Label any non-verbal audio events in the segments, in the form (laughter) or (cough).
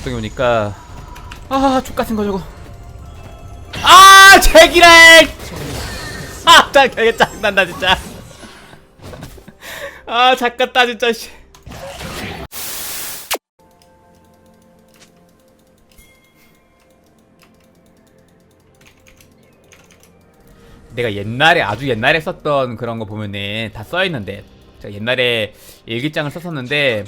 눈덩이 오니까 아 족같은 거 저거. 아 제기랄! 아나 되게 짜증난다 진짜. 아 작같다 진짜 씨. 내가 옛날에 아주 옛날에 썼던 그런 거 보면은 다 써있는데 제가 옛날에 일기장을 썼었는데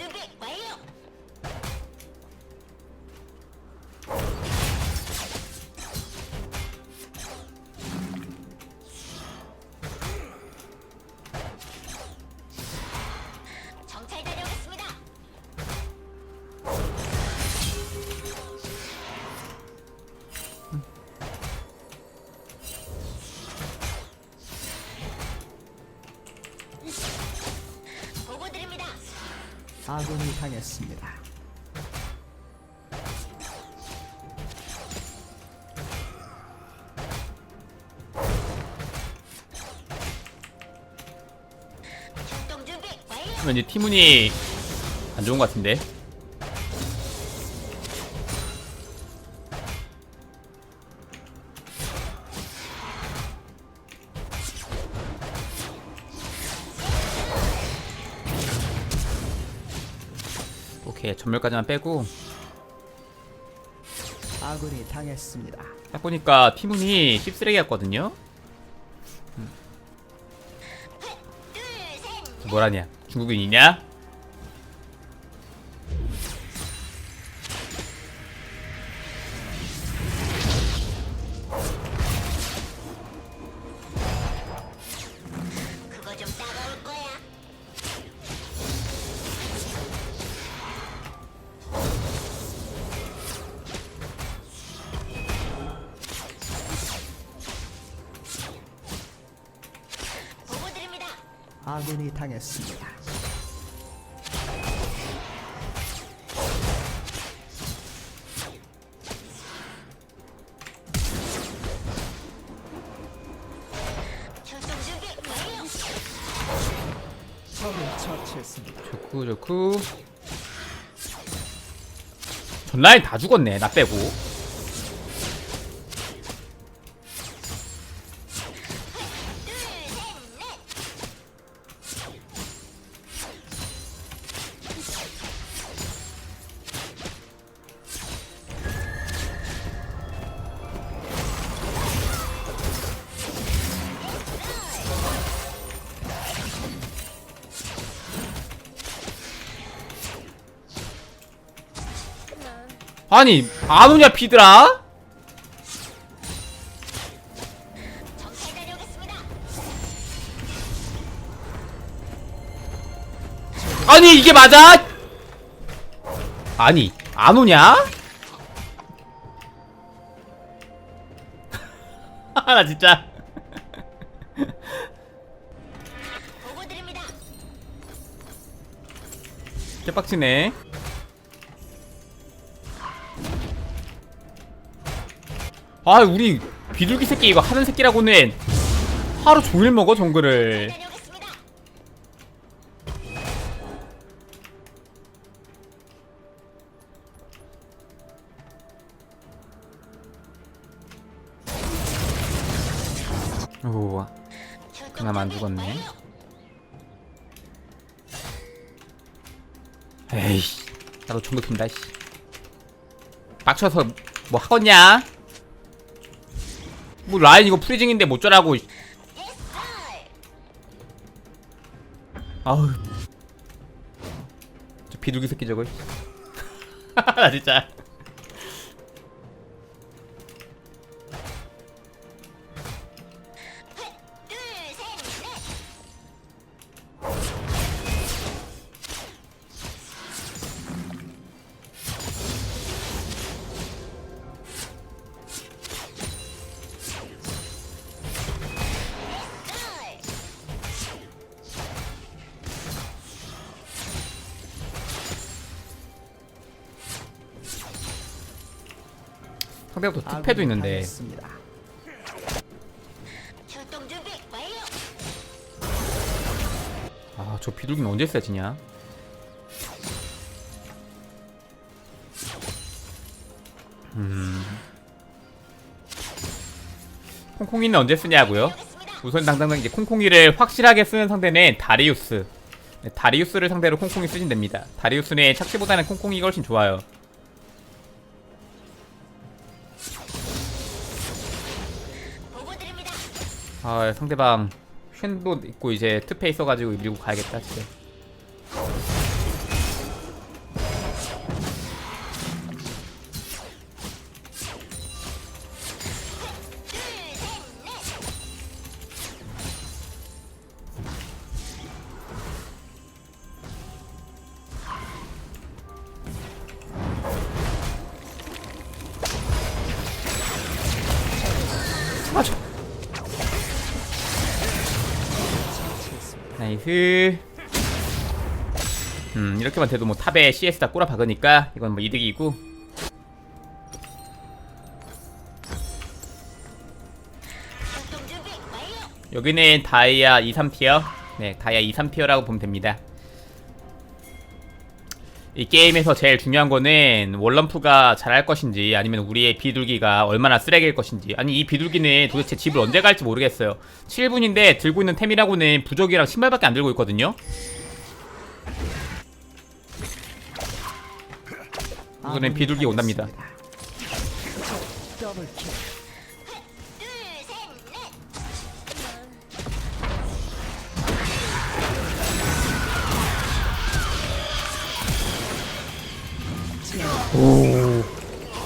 아군이 당했습니다. 완료. 왠지 티문이 안 좋은 것 같은데 오케이 전멸까지만 빼고 아군이 당했습니다. 딱 보니까 티문이 씹쓰레기였거든요 둘, 셋. 뭐라냐 중국인이냐? 아군이 당했습니다. 좋구 좋구 전 라인 다 죽었네 나 빼고 아니 안 오냐 피드라? 아니 이게 맞아? 아니 안 오냐? (laughs) 나 진짜. (laughs) 개빡치네 아 우리 비둘기 새끼 이거 하는 새끼라고는 하루 종일 먹어 정글을. 오 그나마 안 죽었네. 에이씨 나도 정글 핀다 씨 빡쳐서 뭐 하겠냐? 뭐 라인 이거 프리징인데 못 쩌라고 예스, 걸. 아우 저 비둘기 새끼 저거 (laughs) 나 진짜 상대가 또 아군이 특패도 있는데. 출동 준비 완료. 아저 비둘기는 언제 써지냐 콩콩이는 언제 쓰냐고요? 우선 당당당 이제 콩콩이를 확실하게 쓰는 상대는 다리우스. 네, 다리우스를 상대로 콩콩이 쓰신 됩니다. 다리우스는 착시보다는 콩콩이가 훨씬 좋아요. 아 상대방 쉔도 있고 이제 트페 있어가지고 밀고 가야겠다 집에. 나이스. 음 이렇게만 돼도 뭐 탑에 CS 다 꼬라 박으니까 이건 뭐 이득이고. 여기는 다이아 2, 3티어. 네, 다이아 2, 3티어라고 보면 됩니다. 이 게임에서 제일 중요한 거는 월럼프가 잘할 것인지 아니면 우리의 비둘기가 얼마나 쓰레기일 것인지. 아니 이 비둘기는 도대체 집을 언제 갈지 모르겠어요. 7분인데 들고 있는 템이라고는 부적이랑 신발밖에 안 들고 있거든요. 이거는 비둘기 온답니다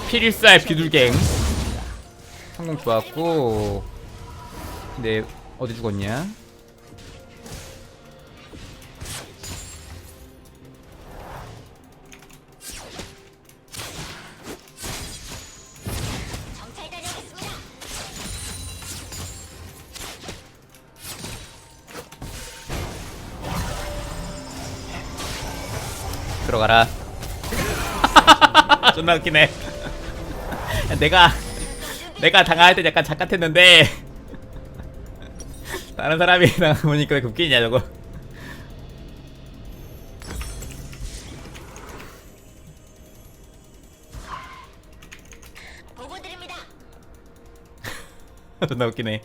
필살 비둘갱 성공 좋았고. 근데 어디 죽었냐. 들어가라 존나 웃기네. 내가 내가 당할 때 약간 작같았는데 다른 사람이 당해보니까 왜 웃기냐 저거. 보고 드립니다. (laughs) 존나 웃기네.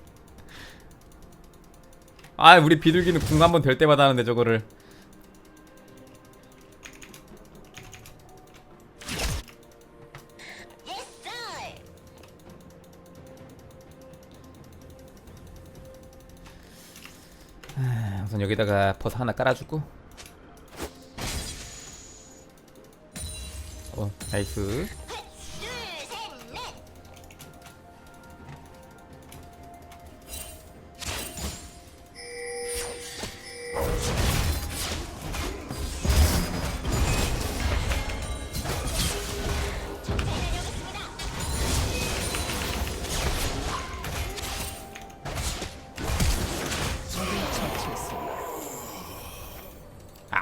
아 우리 비둘기는 궁 한번 될 때마다 하는데 저거를 버섯 하나 깔아주고. 어 나이스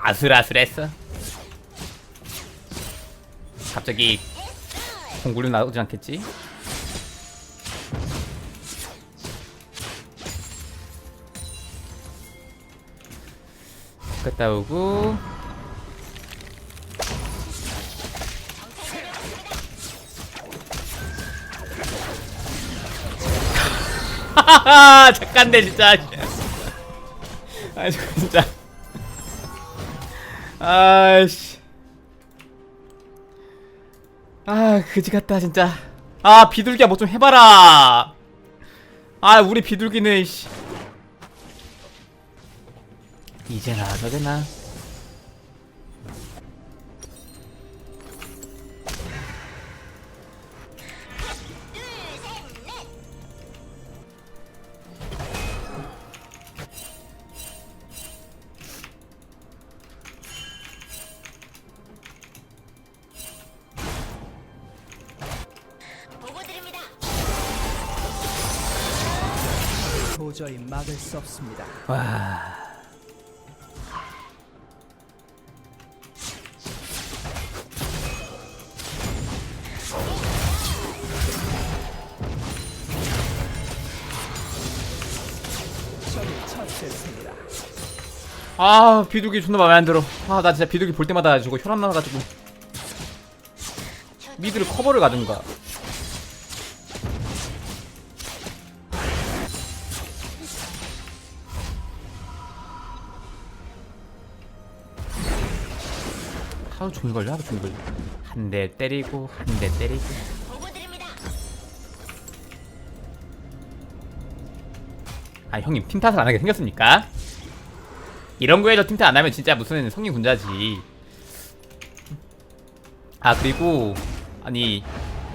아슬아슬했어? 갑자기 공굴이 나오지 않겠지? 갔다 오고. 하하하 (laughs) 잠깐네 진짜. (laughs) 아저 진짜 아씨. 아 그지 같다 진짜. 아 비둘기야 뭐 좀 해봐라. 아 우리 비둘기는 씨. 이제나 저제나 도저히 막을 수 없습니다. 와. 적을 처치했습니다. 아 비둘기 존나 마음에 안 들어. 아 나 진짜 비둘기 볼 때마다 저거 혈압 나가지고. 미드를 커버를 가든가 하루 종일 걸려 하루 종일 걸려 한 대 때리고 한 대 때리고. 아 형님 팀 탓을 안 하게 생겼습니까? 이런 거에서 팀 탓 안 하면 진짜 무슨 성인 군자지 아 그리고 아니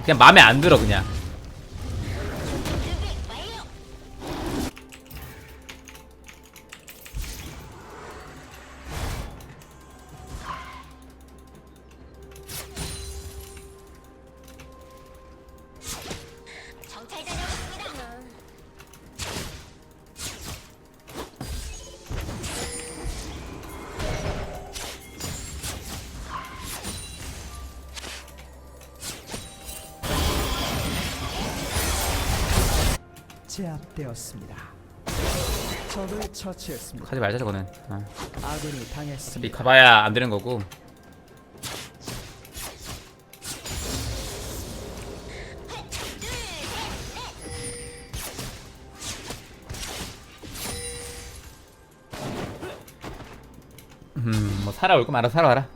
그냥 마음에 안 들어 그냥 제압되었습니다. 적을 처치했습니다. 가지 말자 저거는 아, 아군이 당했습니다. 가봐야 안 되는 거고 음 뭐 살아올 거면 알아서 살아와라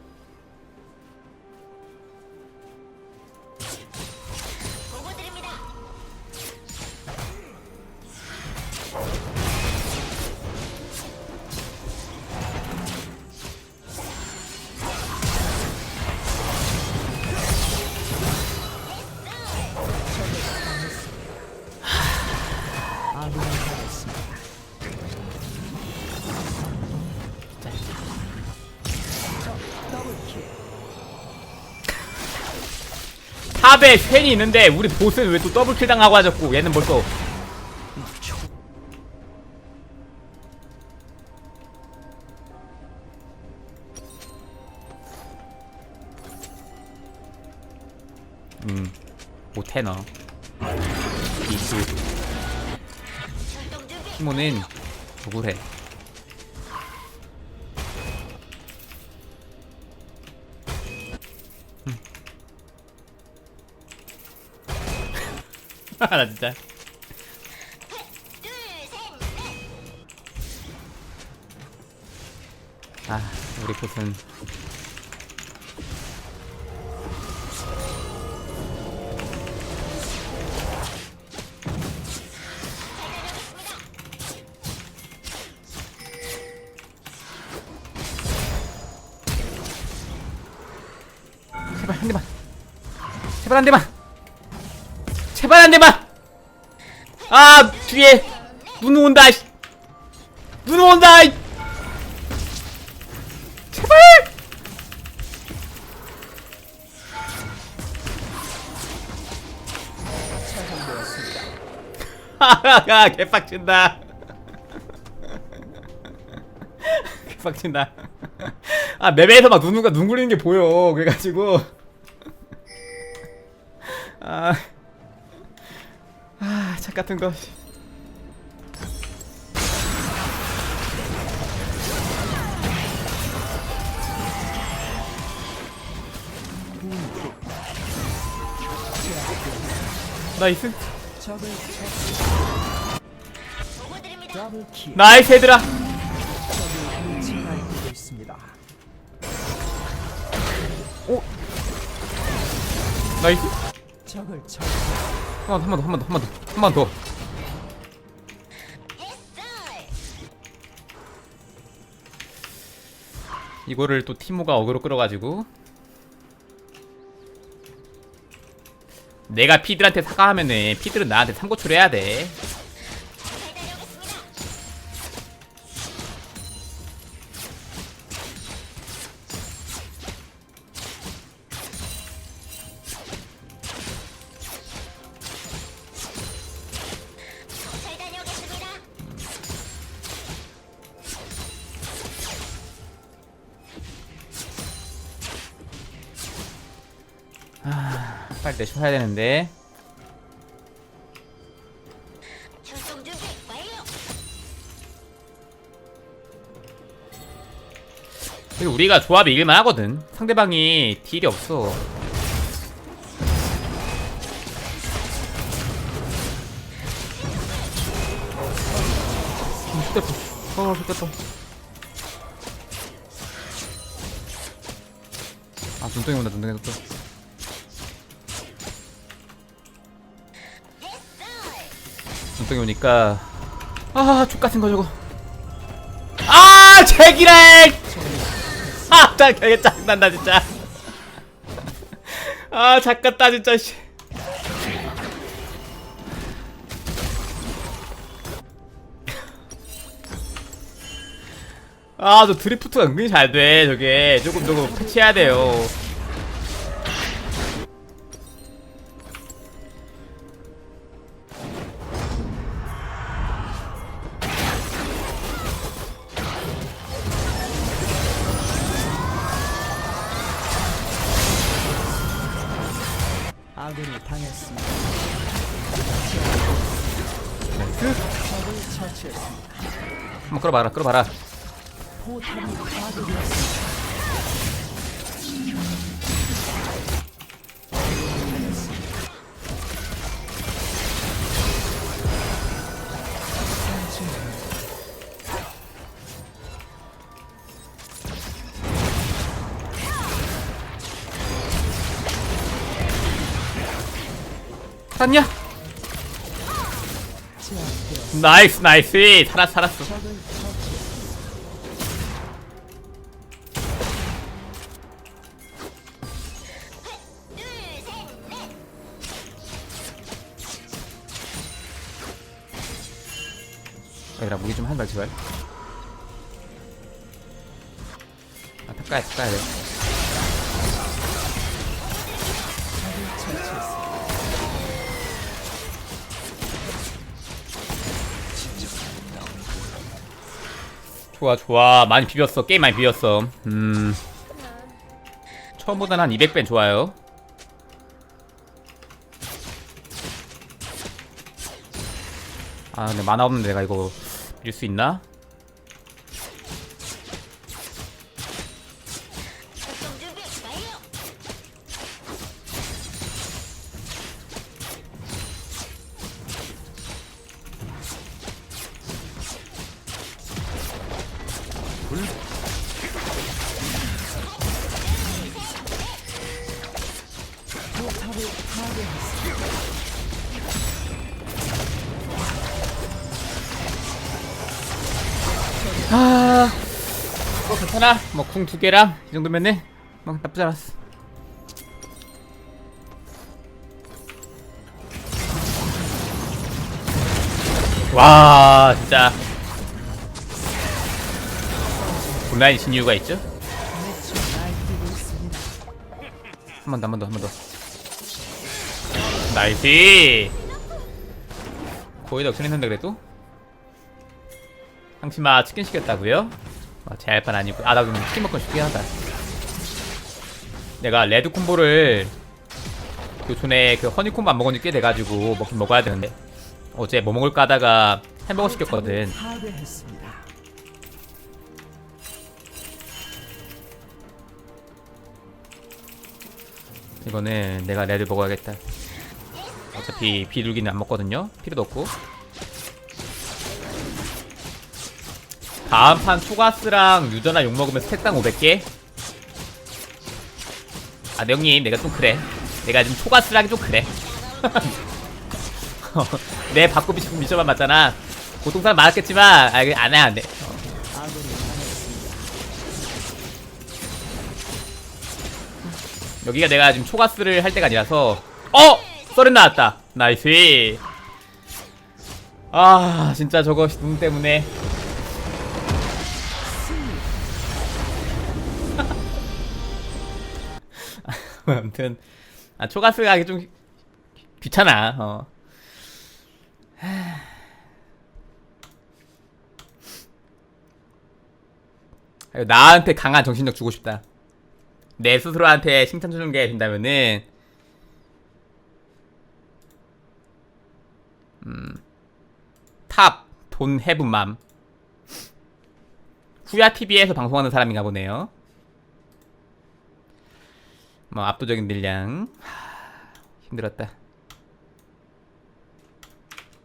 탑에 팬이 있는데 우리 보스는 왜 또 더블킬 당하고 하졌고 얘는 벌써. 음 못해 너. 이수. 티모는 억울해 (laughs) 나 진짜. 아 우리 보스는 제발 한 대만. 제발 한 대만 제발 한 대만 아 뒤에 눈 온다 씨. 눈 온다 이. 제발. 하하하 (laughs) 개빡친다 (laughs) 개빡친다 아 맵에서 막 누누가 눈 그리는 게 보여 그래가지고 (laughs) 아, 아, 착 같은 거. 나이스. 나이스 얘들아. 위치하고 있습니다. 나이스. 적을 처치. 한 번 더, 한 번 더, 한 번 더, 한 번 더. 이거를 또 티모가 어그로 끌어가지고 내가 피들한테 사과하면은 피들은 나한테 삼고초를 해야 돼. 빨리 내셔야 되는데. 그리고 우리가 조합이 이길만 하거든. 상대방이 딜이 없어. 음, 죽겠다. 어, 죽겠다. 눈덩이 온다 눈덩이 또 눈덩이 오니까. 아 족같은 거 저거. 아 제기랄 아나 되게 짜증난다 진짜. 아 작같다 진짜 씨. 아, 저 드리프트가 은근히 잘 돼, 저게. 조금, 조금 패치해야 돼요. 끌어봐라, 끌어봐라. 제압되었습니다. 나이스, 나이스. 살았어, 살았어. 제발. 아, 탁가야, 탁가야 돼. 좋아, 좋아. 많이 비볐어. 게임 많이 비볐어. 음. 처음보다는 한 200배 좋아요. 아, 근데 만화 없는데 내가 이거 밀 수 있나? 출 아, 뭐 괜찮아. 뭐 궁 두 개랑 이 정도면은 뭐 나쁘지 않았어. 와, 진짜. 온라인 진 이유가 있죠? 한 번 더, 한 번 더, 한 번 더. 나이스! 거의 다 역전했는데, 그래도? 상치마 치킨 시켰다고요? 아, 제 알판 아니고. 아, 나 그럼 치킨 먹고 싶긴 하다. 내가 레드 콤보를 그 전에 그 허니콤보 안 먹은 지꽤 돼가지고 먹긴 먹어야 되는데. 어제 뭐 먹을까 하다가 햄버거 시켰거든. 이거는 내가 레드 먹어야겠다. 어차피 비둘기는 안 먹거든요. 필요도 없고. 다음 판 초가스랑 유저나 욕 먹으면 스택당 500개. 아, 네, 형님, 내가 좀 그래. 내가 지금 초가스랑 좀 그래. (laughs) 내 받고 미션 미션만 맞잖아. 고통사람 많았겠지만, 아, 이거 안 해, 안 해. 아군이 당했습니다. 여기가 내가 지금 초가스를 할 때가 아니라서 어! 썰은 나왔다 나이스 아 진짜 저거 눈 때문에 (laughs) 아무튼 아 초가스가 하기 좀 귀찮아 어 (sighs) 하. 나한테 강한 정신력 주고 싶다 내 스스로한테 칭찬 주는 게 된다면은 음 탑 돈 해분맘 후야 TV에서 방송하는 사람인가 보네요. 뭐 압도적인 분량 하, 힘들었다.